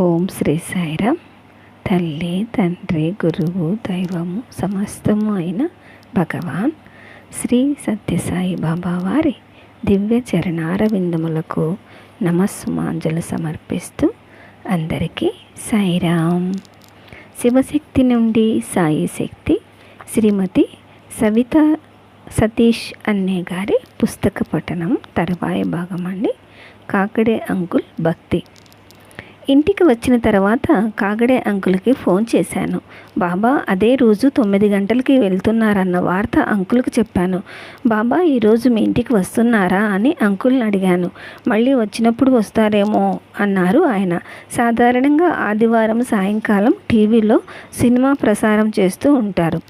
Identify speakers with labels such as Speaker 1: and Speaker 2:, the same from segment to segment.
Speaker 1: ఓం శ్రీ సాయిరామ్. తల్లి తండ్రి గురువు దైవము సమస్తము అయిన భగవాన్. శ్రీ సత్యసాయి బాబా వారి దివ్య చరణారవిందములకు నమస్సుమాంజలు సమర్పిస్తూ అందరికీ సాయిరామ్. శివశక్తి నుండి సాయి శక్తి శ్రీమతి సవిత సతీష్ అన్నే గారి పుస్తక పఠనం తరువాయి భాగం అండి కాకడే అంకుల్ భక్తి. ఇంటికి వచ్చిన తర్వాత కాగడే అంకుల్కి ఫోన్ చేశాను. బాబా అదే రోజు తొమ్మిది గంటలకి వెళ్తున్నారన్న వార్త అంకుల్కి చెప్పాను. బాబా ఈరోజు మీ ఇంటికి వస్తున్నారా? అని అంకుల్ని అడిగాను. మళ్ళీ వచ్చినప్పుడు వస్తారేమో అన్నారు ఆయన. సాధారణంగా ఆదివారం సాయంకాలం టీవీలో సినిమా ప్రసారం చేస్తూ ఉంటారు.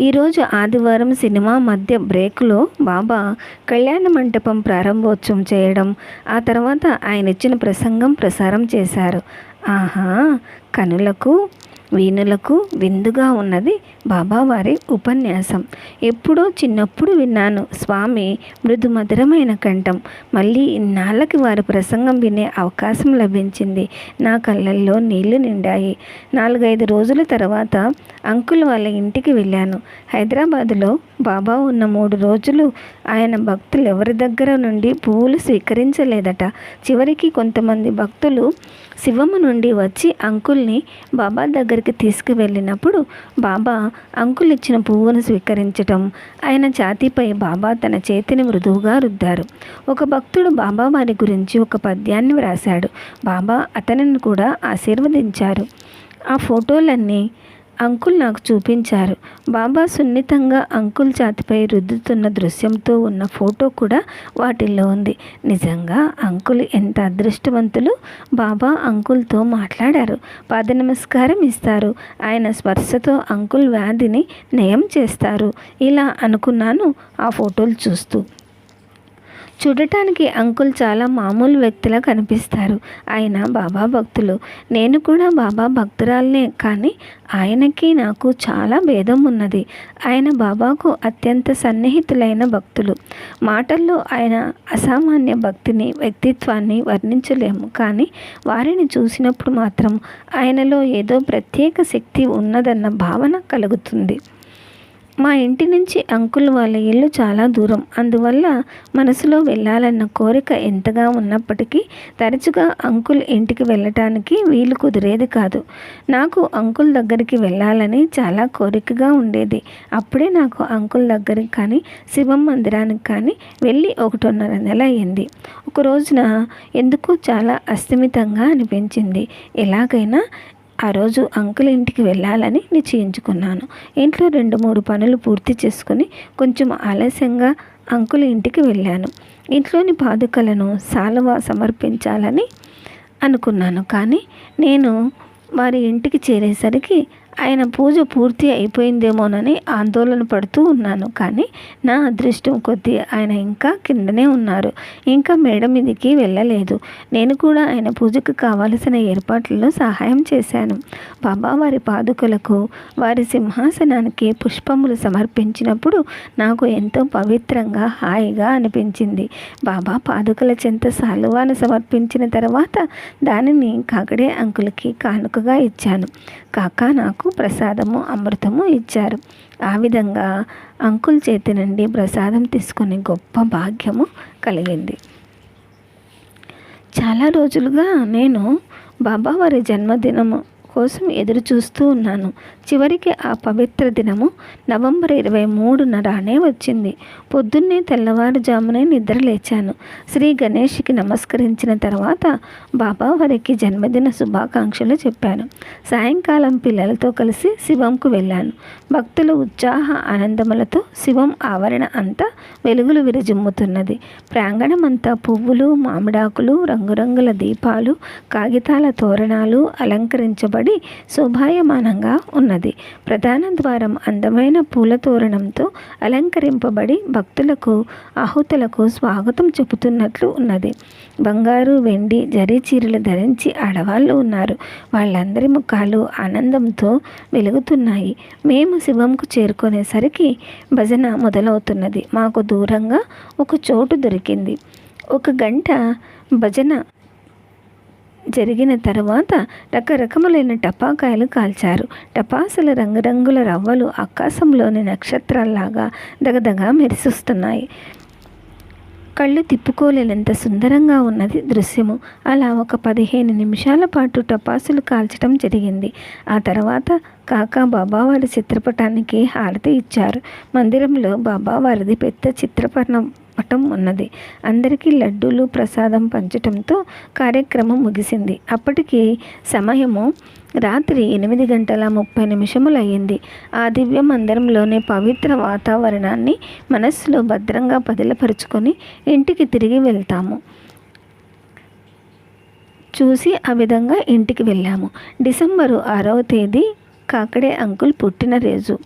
Speaker 1: ఈరోజు ఆదివారం సినిమా మధ్య బ్రేక్లో బాబా కళ్యాణ మంటపం ప్రారంభోత్సవం చేయడం ఆ తర్వాత ఆయన ఇచ్చిన ప్రసంగం ప్రసారం చేశారు. ఆహా కనులకు వీణులకు విందుగా ఉన్నది బాబావారి ఉపన్యాసం. ఎప్పుడో చిన్నప్పుడు విన్నాను. స్వామి మృదు మధురమైన కంఠం. మళ్ళీ ఇన్నాళ్ళకి వారి ప్రసంగం వినే అవకాశం లభించింది. నా కళ్ళల్లో నీళ్ళు నిండాయి. నాలుగైదు రోజుల తర్వాత అంకుల్ వాళ్ళ ఇంటికి వెళ్ళాను. హైదరాబాదులో బాబా ఉన్న మూడు రోజులు ఆయన భక్తులు ఎవరి దగ్గర నుండి పువ్వులు స్వీకరించలేదట. చివరికి కొంతమంది భక్తులు శివమ్మ నుండి వచ్చి అంకుల్ని బాబా దగ్గరికి తీసుకువెళ్ళినప్పుడు బాబా అంకుల్ ఇచ్చిన పువ్వును స్వీకరించటం. ఆయన ఛాతీపై బాబా తన చేతిని మృదువుగా రుద్దారు. ఒక భక్తుడు బాబా వారి గురించి ఒక పద్యాన్ని వ్రాశాడు. బాబా అతనిని కూడా ఆశీర్వదించారు. ఆ ఫోటోలన్నీ అంకుల్ నాకు చూపించారు. బాబా సున్నితంగా అంకుల్ ఛాతిపై రుద్దుతున్న దృశ్యంతో ఉన్న ఫోటో కూడా వాటిల్లో ఉంది. నిజంగా అంకుల్ ఎంత అదృష్టవంతులు? బాబా అంకుల్తో మాట్లాడారు. పాద నమస్కారం ఇస్తారు. ఆయన స్పర్శతో అంకుల్ వ్యాధిని నయం చేస్తారు. ఇలా అనుకున్నాను ఆ ఫోటోలు చూస్తూ. చూడటానికి అంకుల్ చాలా మామూలు వ్యక్తిలా కనిపిస్తారు. ఆయన బాబా భక్తులు. నేను కూడా బాబా భక్తురాలనే కానీ ఆయనకి నాకు చాలా భేదం ఉన్నది. ఆయన బాబాకు అత్యంత సన్నిహితులైన భక్తులు. మాటల్లో ఆయన అసామాన్య భక్తిని వ్యక్తిత్వాన్ని వర్ణించలేము. కానీ వారిని చూసినప్పుడు మాత్రం ఆయనలో ఏదో ప్రత్యేక శక్తి ఉన్నదన్న భావన కలుగుతుంది. మా ఇంటి నుంచి అంకుల్ వాళ్ళ ఇల్లు చాలా దూరం. అందువల్ల మనసులో వెళ్ళాలన్న కోరిక ఎంతగా ఉన్నప్పటికీ తరచుగా అంకుల్ ఇంటికి వెళ్ళటానికి వీలు కుదిరేది కాదు. నాకు అంకుల్ దగ్గరికి వెళ్ళాలని చాలా కోరికగా ఉండేది. అప్పుడే నాకు అంకుల్ దగ్గరికి కానీ శివం మందిరానికి కానీ వెళ్ళి ఒకటిన్నర నెల అయింది. ఒక రోజున ఎందుకో చాలా అస్థిమితంగా అనిపించింది. ఎలాగైనా ఆ రోజు అంకుల్ ఇంటికి వెళ్ళాలని నిశ్చయించుకున్నాను. ఇంట్లో రెండు మూడు పనులు పూర్తి చేసుకుని కొంచెం ఆలస్యంగా అంకుల్ ఇంటికి వెళ్ళాను. ఇంట్లోని పాదుకలను సాలువ సమర్పించాలని అనుకున్నాను. కానీ నేను వారి ఇంటికి చేరేసరికి ఆయన పూజ పూర్తి అయిపోయిందేమోనని ఆందోళన పడుతూ ఉన్నాను. కానీ నా అదృష్టం కొద్దీ ఆయన ఇంకా కిందనే ఉన్నారు. ఇంకా మేడ మీదకి వెళ్ళలేదు. నేను కూడా ఆయన పూజకు కావలసిన ఏర్పాట్లలో సహాయం చేశాను. బాబా వారి పాదుకలకు వారి సింహాసనానికి పుష్పములు సమర్పించినప్పుడు నాకు ఎంతో పవిత్రంగా హాయిగా అనిపించింది. బాబా పాదుకల చెంత సాలువాను సమర్పించిన తర్వాత దానిని కాకడే అంకులకి కానుకగా ఇచ్చాను. కాక నాకు ప్రసాదము అమృతము ఇచ్చారు. ఆ విధంగా అంకుల్ చేతి నుండి ప్రసాదం తీసుకునే గొప్ప భాగ్యము కలిగింది. చాలా రోజులుగా నేను బాబావారి జన్మదినము కోసం ఎదురు చూస్తూ ఉన్నాను. చివరికి ఆ పవిత్ర దినము నవంబర్ ఇరవై మూడున రానే వచ్చింది. పొద్దున్నే తెల్లవారుజామునే నిద్ర లేచాను. శ్రీ గణేష్కి నమస్కరించిన తర్వాత బాబా వారికి జన్మదిన శుభాకాంక్షలు చెప్పాను. సాయంకాలం పిల్లలతో కలిసి శివంకు వెళ్ళాను. భక్తుల ఉత్సాహ ఆనందములతో శివం ఆవరణ అంతా వెలుగులు విరజిమ్ముతున్నది. ప్రాంగణమంతా పువ్వులు మామిడాకులు రంగురంగుల దీపాలు కాగితాల తోరణాలు అలంకరించబడి కట్టబడి శోభాయమానంగా ఉన్నది. ప్రధాన ద్వారం అందమైన పూల తోరణంతో అలంకరింపబడి భక్తులకు ఆహుతులకు స్వాగతం చెబుతున్నట్లు ఉన్నది. బంగారు వెండి జరీ చీరలు ధరించి ఆడవాళ్ళు ఉన్నారు. వాళ్ళందరి ముఖాలు ఆనందంతో వెలుగుతున్నాయి. మేము శివంకు చేరుకునేసరికి భజన మొదలవుతున్నది. మాకు దూరంగా ఒక చోటు దొరికింది. ఒక గంట భజన జరిగిన తర్వాత రకరకములైన టపాకాయలు కాల్చారు. టపాసుల రంగురంగుల రవ్వలు ఆకాశంలోని నక్షత్రాల్లాగా దగదగా మెరిసిస్తున్నాయి. కళ్ళు తిప్పుకోలేనంత సుందరంగా ఉన్నది దృశ్యము. అలా ఒక పదిహేను నిమిషాల పాటు టపాసులు కాల్చడం జరిగింది. ఆ తర్వాత కాకా బాబావారి చిత్రపటానికి హారతి ఇచ్చారు. మందిరంలో బాబావారిది పెద్ద చిత్రపటం చెప్పటం ఉన్నది. అందరికీ లడ్డూలు ప్రసాదం పంచటంతో కార్యక్రమం ముగిసింది. అప్పటికి సమయము రాత్రి ఎనిమిది గంటల ముప్పై నిమిషములయ్యింది. ఆ దివ్య మందిరంలోని పవిత్ర వాతావరణాన్ని మనస్సులో భద్రంగా పదిలపరుచుకొని ఇంటికి తిరిగి వెళ్తాము. చూసి ఆ విధంగా ఇంటికి వెళ్ళాము. డిసెంబరు ఆరవ తేదీ కాకడే అంకుల్ పుట్టినరోజు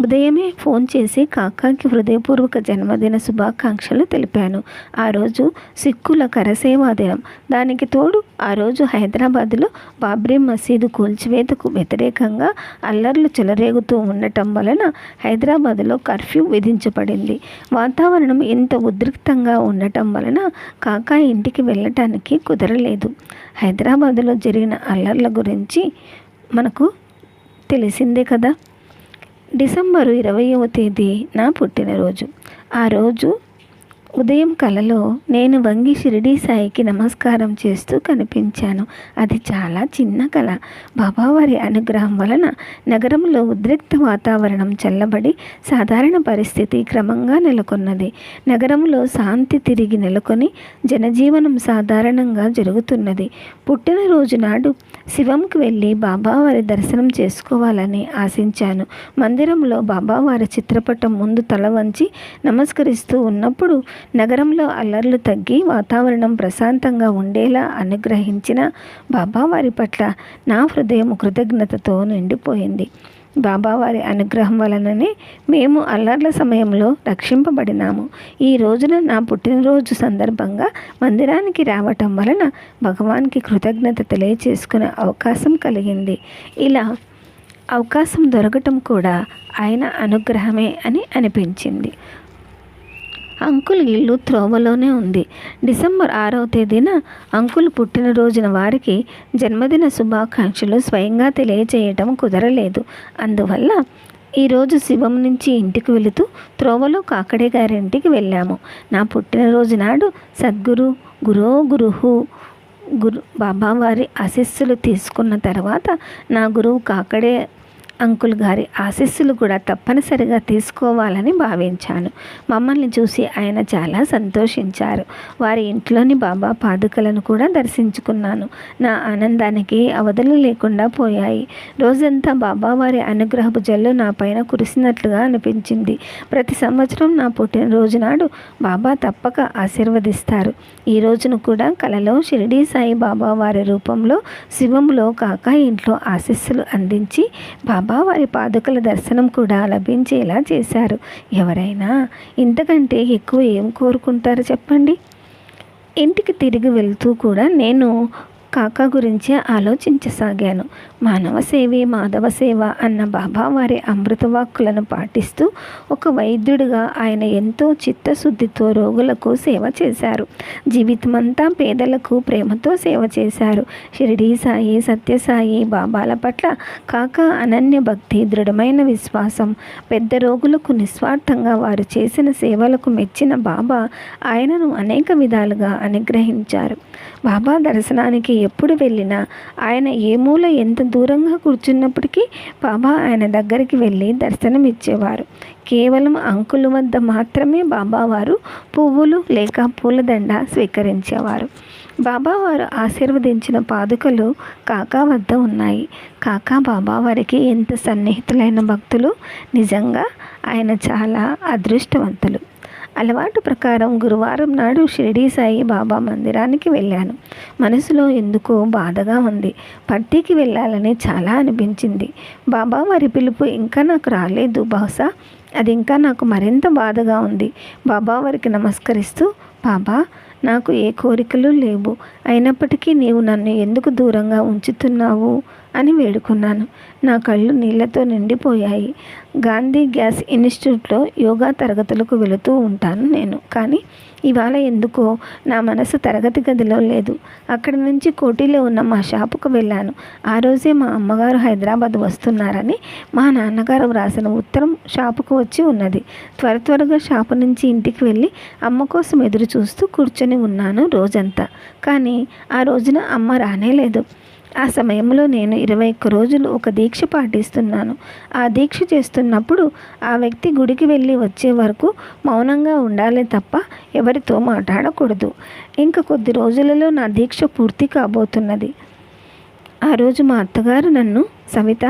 Speaker 1: ఉదయమే ఫోన్ చేసి కాకాకి హృదయపూర్వక జన్మదిన శుభాకాంక్షలు తెలిపాను. ఆ రోజు సిక్కుల కరసేవా దినం. దానికి తోడు ఆ రోజు హైదరాబాద్లో బాబ్రీ మసీదు కూల్చివేతకు వ్యతిరేకంగా అల్లర్లు చెలరేగుతూ ఉండటం వలన హైదరాబాద్లో కర్ఫ్యూ విధించబడింది. వాతావరణం ఇంత ఉద్రిక్తంగా ఉండటం వలన కాకా ఇంటికి వెళ్ళటానికి కుదరలేదు. హైదరాబాద్లో జరిగిన అల్లర్ల గురించి మనకు తెలిసిందే కదా? డిసెంబరు ఇరవయవ తేదీ నా పుట్టినరోజు. ఆ రోజు ఉదయం కలలో నేను వంగి షిరిడీ సాయికి నమస్కారం చేస్తూ కనిపించాను. అది చాలా చిన్న కళ. బాబావారి అనుగ్రహం వలన నగరంలో ఉద్రిక్త వాతావరణం చల్లబడి సాధారణ పరిస్థితి క్రమంగా నెలకొన్నది. నగరంలో శాంతి తిరిగి నెలకొని జనజీవనం సాధారణంగా జరుగుతున్నది. పుట్టినరోజు నాడు శివంకి వెళ్ళి బాబావారి దర్శనం చేసుకోవాలని ఆశించాను. మందిరంలో బాబావారి చిత్రపటం ముందు తల వంచి నమస్కరిస్తూ ఉన్నప్పుడు నగరంలో అల్లర్లు తగ్గి వాతావరణం ప్రశాంతంగా ఉండేలా అనుగ్రహించిన బాబావారి పట్ల నా హృదయం కృతజ్ఞతతో నిండిపోయింది. బాబావారి అనుగ్రహం వలననే మేము అల్లర్ల సమయంలో రక్షింపబడినాము. ఈ రోజున నా పుట్టినరోజు సందర్భంగా మందిరానికి రావటం వలన భగవాన్కి కృతజ్ఞత తెలియచేసుకునే అవకాశం కలిగింది. ఇలా అవకాశం దొరకటం కూడా ఆయన అనుగ్రహమే అని అనిపించింది. అంకుల్ ఇల్లు త్రోవలోనే ఉంది. డిసెంబర్ ఆరవ తేదీన అంకుల్ పుట్టినరోజున వారికి జన్మదిన శుభాకాంక్షలు స్వయంగా తెలియజేయటం కుదరలేదు. అందువల్ల ఈరోజు శివం నుంచి ఇంటికి వెళుతూ త్రోవలో కాకడే గారి ఇంటికి వెళ్ళాము. నా పుట్టినరోజు నాడు సద్గురు గురో గురుహు గురు బాబావారి ఆశీస్సులు తీసుకున్న తర్వాత నా గురువు కాకడే అంకుల్ గారి ఆశీస్సులు కూడా తప్పనిసరిగా తీసుకోవాలని భావించాను. మమ్మల్ని చూసి ఆయన చాలా సంతోషించారు. వారి ఇంట్లోని బాబా పాదుకలను కూడా దర్శించుకున్నాను. నా ఆనందానికి అవధులు లేకుండా పోయాయి. రోజంతా బాబా వారి అనుగ్రహపు జల్లు నా పైన కురిసినట్లుగా అనిపించింది. ప్రతి సంవత్సరం నా పుట్టినరోజు నాడు బాబా తప్పక ఆశీర్వదిస్తారు. ఈ రోజును కూడా కలలో షిరిడీ సాయి బాబా వారి రూపంలో శివంలో కాక ఇంట్లో ఆశీస్సులు అందించి బాబా బాబా వారి పాదుకల దర్శనం కూడా లభించేలా చేశారు. ఎవరైనా ఇంతకంటే ఎక్కువ ఏం కోరుకుంటారు చెప్పండి? ఇంటికి తిరిగి వెళ్తూ కూడా నేను కాకా గురించి ఆలోచించసాగాను. మానవ సేవే మాధవ సేవ అన్న బాబా వారి అమృతవాక్కులను పాటిస్తూ ఒక వైద్యుడిగా ఆయన ఎంతో చిత్తశుద్ధితో రోగులకు సేవ చేశారు. జీవితమంతా పేదలకు ప్రేమతో సేవ చేశారు. షిరిడీ సాయి సత్యసాయి బాబాల పట్ల కాక అనన్య భక్తి దృఢమైన విశ్వాసం పెద్ద రోగులకు నిస్వార్థంగా వారు చేసిన సేవలకు మెచ్చిన బాబా ఆయనను అనేక విధాలుగా అనుగ్రహించారు. బాబా దర్శనానికి ఎప్పుడు వెళ్ళినా ఆయన ఏ మూల ఎంత దూరంగా కూర్చున్నప్పటికీ బాబా ఆయన దగ్గరికి వెళ్ళి దర్శనం ఇచ్చేవారు కేవలం అంకుల వద్ద మాత్రమే బాబావారు పువ్వులు లేక పూలదండ స్వీకరించేవారు. బాబావారు ఆశీర్వదించిన పాదుకలు కాకా వద్ద ఉన్నాయి. కాకా బాబావారికి ఎంత సన్నిహితులైన భక్తులు నిజంగా ఆయన చాలా అదృష్టవంతులు. అలవాటు ప్రకారం గురువారం నాడు షిరిడీ సాయి బాబా మందిరానికి వెళ్ళాను. మనసులో ఎందుకో బాధగా ఉంది. పట్టీకి వెళ్ళాలని చాలా అనిపించింది. బాబా వారి పిలుపు ఇంకా నాకు రాలేదు. బహుశా అది ఇంకా నాకు మరింత బాధగా ఉంది. బాబా వారికి నమస్కరిస్తూ బాబా నాకు ఏ కోరికలు లేవు. అయినప్పటికీ నీవు నన్ను ఎందుకు దూరంగా ఉంచుతున్నావు అని వేడుకున్నాను. నా కళ్ళు నీళ్ళతో నిండిపోయాయి. గాంధీ గ్యాస్ ఇన్స్టిట్యూట్లో యోగా తరగతులకు వెళుతూ ఉంటాను నేను. కానీ ఇవాళ ఎందుకో నా మనసు తరగతి గదిలో లేదు. అక్కడి నుంచి కోటిలో ఉన్న మా షాపుకు వెళ్ళాను. ఆ రోజే మా అమ్మగారు హైదరాబాద్ వస్తున్నారని మా నాన్నగారు వ్రాసిన ఉత్తరం షాపుకు వచ్చి ఉన్నది. త్వర త్వరగా షాపు నుంచి ఇంటికి వెళ్ళి అమ్మ కోసం ఎదురు చూస్తూ కూర్చొని ఉన్నాను రోజంతా. కానీ ఆ రోజున అమ్మ రానేలేదు ఆ సమయంలో నేను ఇరవై ఒక్క రోజులు ఒక దీక్ష పాటిస్తున్నాను. ఆ దీక్ష చేస్తున్నప్పుడు ఆ వ్యక్తి గుడికి వెళ్ళి వచ్చే వరకు మౌనంగా ఉండాలి తప్ప ఎవరితో మాట్లాడకూడదు. ఇంకా కొద్ది రోజులలో నా దీక్ష పూర్తి కాబోతున్నది. ఆ రోజు మా అత్తగారు నన్ను సవిత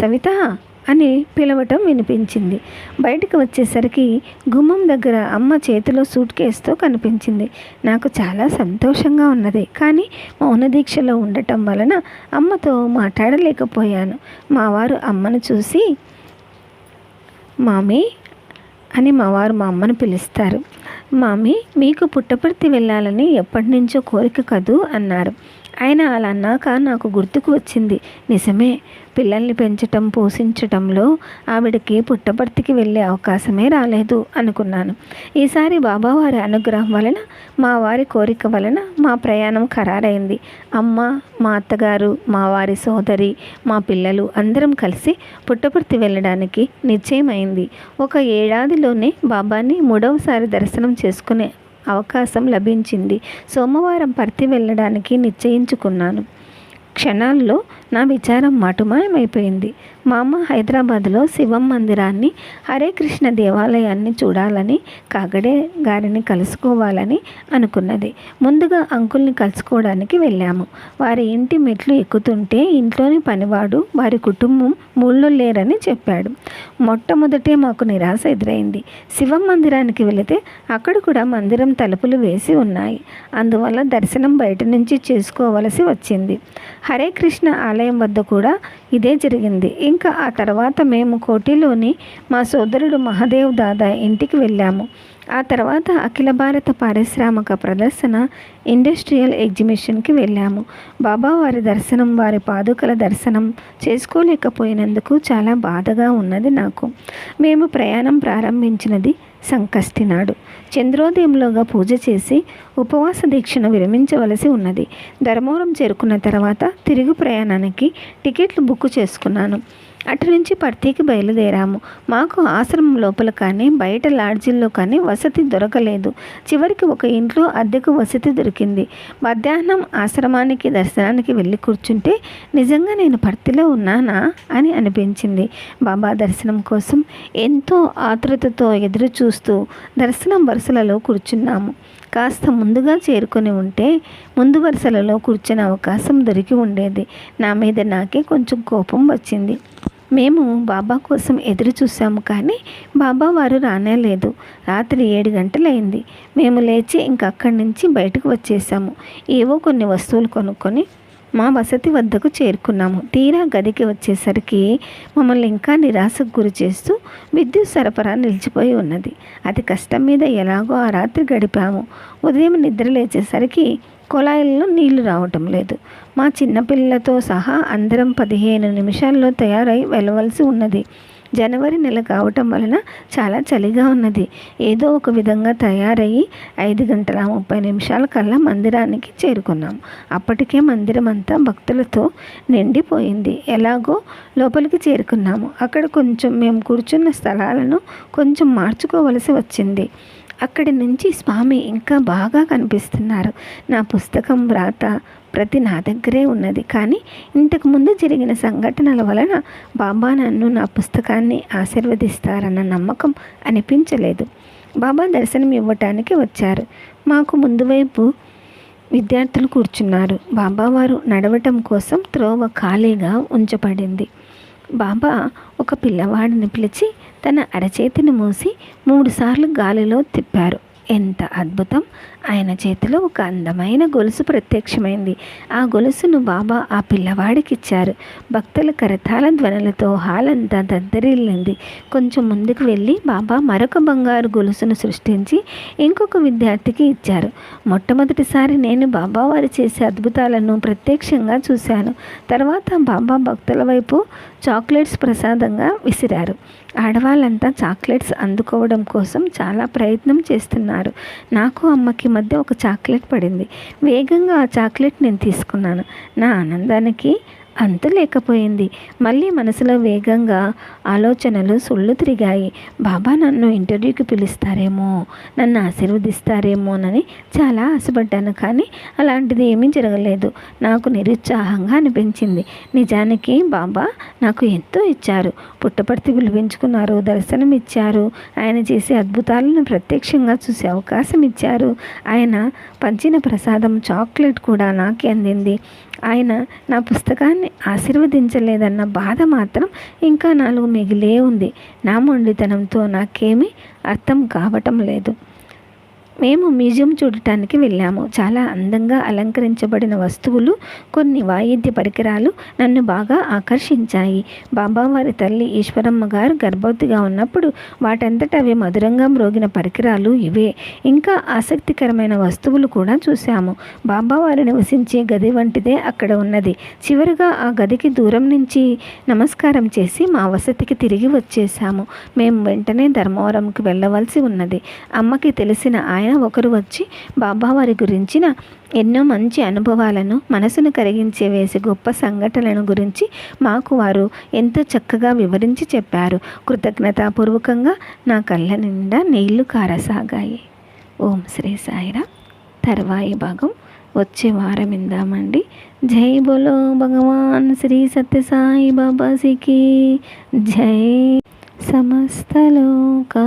Speaker 1: సవిత అని పిలవటం వినిపించింది. బయటకు వచ్చేసరికి గుమ్మం దగ్గర అమ్మ చేతిలో సూట్ కేసుతో కనిపించింది. నాకు చాలా సంతోషంగా ఉన్నది. కానీ మౌన దీక్షలో ఉండటం వలన అమ్మతో మాట్లాడలేకపోయాను. మా వారు అమ్మను చూసి మామీ అని మా వారు మా అమ్మను పిలుస్తారు. మామీ మీకు పుట్టపర్తి వెళ్ళాలని ఎప్పటి నుంచో కోరిక కదూ అన్నారు. ఆయన అలా అన్నాక నాకు గుర్తుకు వచ్చింది. నిజమే పిల్లల్ని పెంచటం పోషించటంలో ఆవిడకి పుట్టపర్తికి వెళ్ళే అవకాశమే రాలేదు అనుకున్నాను. ఈసారి బాబావారి అనుగ్రహం వలన మా వారి కోరిక వలన మా ప్రయాణం ఖరారైంది. అమ్మ మా అత్తగారు మా వారి సోదరి మా పిల్లలు అందరం కలిసి పుట్టపర్తి వెళ్ళడానికి నిశ్చయమైంది. ఒక ఏడాదిలోనే బాబాని మూడవసారి దర్శనం చేసుకునే అవకాశం లభించింది. సోమవారం పర్తి వెళ్ళడానికి నిశ్చయించుకున్నాను. క్షణాల్లో నా విచారం మటుమాయమైపోయింది. మా అమ్మ హైదరాబాద్లో శివం మందిరాన్ని హరే కృష్ణ దేవాలయాన్ని చూడాలని కాగడే గారిని కలుసుకోవాలని అనుకున్నది. ముందుగా అంకుల్ని కలుసుకోవడానికి వెళ్ళాము. వారి ఇంటి మెట్లు ఎక్కుతుంటే ఇంట్లోని పనివాడు వారి కుటుంబం మూళ్ళు లేరని చెప్పాడు. మొట్టమొదటే మాకు నిరాశ ఎదురైంది. శివం మందిరానికి వెళితే అక్కడ కూడా మందిరం తలుపులు వేసి ఉన్నాయి. అందువల్ల దర్శనం బయట నుంచి చేసుకోవలసి వచ్చింది. హరే కృష్ణ ఆలయం వద్ద కూడా ఇదే జరిగింది. ఇంకా ఆ తర్వాత మేము కోటిలోని మా సోదరుడు మహాదేవ్ దాదా ఇంటికి వెళ్ళాము. ఆ తర్వాత అఖిల భారత పారిశ్రామిక ప్రదర్శన ఇండస్ట్రియల్ ఎగ్జిబిషన్కి వెళ్ళాము. బాబా వారి దర్శనం వారి పాదుకల దర్శనం చేసుకోలేకపోయినందుకు చాలా బాధగా ఉన్నది నాకు. మేము ప్రయాణం ప్రారంభించినది సంకష్టి నాడు. చంద్రోదయంలోగా పూజ చేసి ఉపవాస దీక్షను విరమించవలసి ఉన్నది. ధర్మవరం చేరుకున్న తర్వాత తిరుగు ప్రయాణానికి టికెట్లు బుక్ చేసుకున్నాను. అటు నుంచి పర్తీకి బయలుదేరాము. మాకు ఆశ్రమం లోపల కానీ బయట లాడ్జిల్లో కానీ వసతి దొరకలేదు. చివరికి ఒక ఇంట్లో అద్దెకు వసతి దొరికింది. మధ్యాహ్నం ఆశ్రమానికి దర్శనానికి వెళ్ళి కూర్చుంటే నిజంగా నేను పర్తిలో ఉన్నానా? అని అనిపించింది. బాబా దర్శనం కోసం ఎంతో ఆతృతతో ఎదురు చూస్తూ దర్శనం వరుసలలో కూర్చున్నాము. కాస్త ముందుగా చేరుకొని ఉంటే ముందు వరుసలలో కూర్చునే అవకాశం దొరికి ఉండేది. నా మీద నాకే కొంచెం కోపం వచ్చింది. మేము బాబా కోసం ఎదురు చూసాము కానీ బాబా వారు రానేలేదు. రాత్రి ఏడు గంటలైంది. మేము లేచి ఇంకక్కడి నుంచి బయటకు వచ్చేసాము. ఏవో కొన్ని వస్తువులు కొనుక్కొని మా వసతి వద్దకు చేరుకున్నాము. తీరా గదికి వచ్చేసరికి మమ్మల్ని ఇంకా నిరాశకు గురి చేస్తూ విద్యుత్ సరఫరా నిలిచిపోయి ఉన్నది. అది కష్టం మీద ఎలాగో ఆ రాత్రి గడిపాము. ఉదయం నిద్ర లేచేసరికి కుళాయిల్లో నీళ్ళు రావటం లేదు. మా చిన్నపిల్లలతో సహా అందరం పదిహేను నిమిషాల్లో తయారై వెళ్ళవలసి ఉన్నది. జనవరి నెల కావటం వలన చాలా చలిగా ఉన్నది. ఏదో ఒక విధంగా తయారయ్యి ఐదు గంటల ముప్పై నిమిషాల కల్లా మందిరానికి చేరుకున్నాం. అప్పటికే మందిరం అంతా భక్తులతో నిండిపోయింది. ఎలాగో లోపలికి చేరుకున్నాము. అక్కడ కొంచెం మేము కూర్చున్న స్థలాలను కొంచెం మార్చుకోవలసి వచ్చింది. అక్కడి నుంచి స్వామి ఇంకా బాగా కనిపిస్తున్నారు. నా పుస్తకం వ్రాత ప్రతి నా దగ్గరే ఉన్నది. కానీ ఇంతకుముందు జరిగిన సంఘటనల వలన బాబా నన్ను నా పుస్తకాన్ని ఆశీర్వదిస్తారన్న నమ్మకం అనిపించలేదు. బాబా దర్శనం ఇవ్వటానికి వచ్చారు. మాకు ముందు వైపు విద్యార్థులు కూర్చున్నారు. బాబావారు నడవటం కోసం త్రోవ ఖాళీగా ఉంచబడింది. బాబా ఒక పిల్లవాడిని పిలిచి తన అరచేతిని మూసి మూడుసార్లు గాలిలో తిప్పారు. ఎంత అద్భుతం. ఆయన చేతిలో ఒక అందమైన గొలుసు ప్రత్యక్షమైంది. ఆ గొలుసును బాబా ఆ పిల్లవాడికి ఇచ్చారు భక్తుల కరతాల ధ్వనులతో హాల్ అంతా దద్దరిల్లింది. కొంచెం ముందుకు వెళ్ళి బాబా మరొక బంగారు గొలుసును సృష్టించి ఇంకొక విద్యార్థికి ఇచ్చారు. మొట్టమొదటిసారి నేను బాబా వారు చేసే అద్భుతాలను ప్రత్యక్షంగా చూశాను. తర్వాత బాబా భక్తుల వైపు చాక్లెట్స్ ప్రసాదంగా విసిరారు. ఆడవాళ్ళంతా చాక్లెట్స్ అందుకోవడం కోసం చాలా ప్రయత్నం చేస్తున్నారు. నాకు అమ్మకి మధ్య ఒక చాక్లెట్ పడింది. వేగంగా ఆ చాక్లెట్ నేను తీసుకున్నాను. నా ఆనందానికి అంతు లేకపోయింది మళ్ళీ మనసులో వేగంగా ఆలోచనలు సుళ్ళు తిరిగాయి. బాబా నన్ను ఇంటర్వ్యూకి పిలుస్తారేమో నన్ను ఆశీర్వదిస్తారేమోనని చాలా ఆశపడ్డాను కానీ అలాంటిది ఏమీ జరగలేదు. నాకు నిరుత్సాహంగా అనిపించింది. నిజానికి బాబా నాకు ఎంతో ఇచ్చారు. పుట్టపర్తి విలువించుకున్నారు దర్శనం ఇచ్చారు ఆయన చేసే అద్భుతాలను ప్రత్యక్షంగా చూసే అవకాశం ఇచ్చారు ఆయన పంచిన ప్రసాదం చాక్లెట్ కూడా నాకే అందింది. ఆయన నా పుస్తకాన్ని ఆశీర్వదించలేదన్న బాధ మాత్రం ఇంకా నాలుగు మిగిలే ఉంది. నా మొండితనంతో నాకేమీ అర్థం కావటం లేదు. మేము మ్యూజియం చూడటానికి వెళ్ళాము. చాలా అందంగా అలంకరించబడిన వస్తువులు కొన్ని వాయిద్య పరికరాలు నన్ను బాగా ఆకర్షించాయి. బాబావారి తల్లి ఈశ్వరమ్మ గారు గర్భవతిగా ఉన్నప్పుడు వాటంతట అవి మధురంగా మ్రోగిన పరికరాలు ఇవే. ఇంకా ఆసక్తికరమైన వస్తువులు కూడా చూశాము. బాబావారు నివసించే గది వంటిదే అక్కడ ఉన్నది. చివరిగా ఆ గదికి దూరం నుంచి నమస్కారం చేసి మా వసతికి తిరిగి వచ్చేసాము మేము వెంటనే ధర్మవరంకి వెళ్ళవలసి ఉన్నది. అమ్మకి తెలిసిన ఆయన ఆయన ఒకరు వచ్చి బాబావారి గురించిన ఎన్నో మంచి అనుభవాలను మనసును కరిగించే వేసి గొప్ప సంఘటనలను గురించి మాకు వారు ఎంతో చక్కగా వివరించి చెప్పారు. కృతజ్ఞతాపూర్వకంగా నా కళ్ళ నిండా నీళ్ళు కారసాగాయి. ఓం శ్రీ సాయిరా తర్వాయి భాగం. వచ్చే వారం ఇందామండి జై బోలో భగవాన్ శ్రీ సత్యసాయి బాబాజీకి జై సమస్తలోకా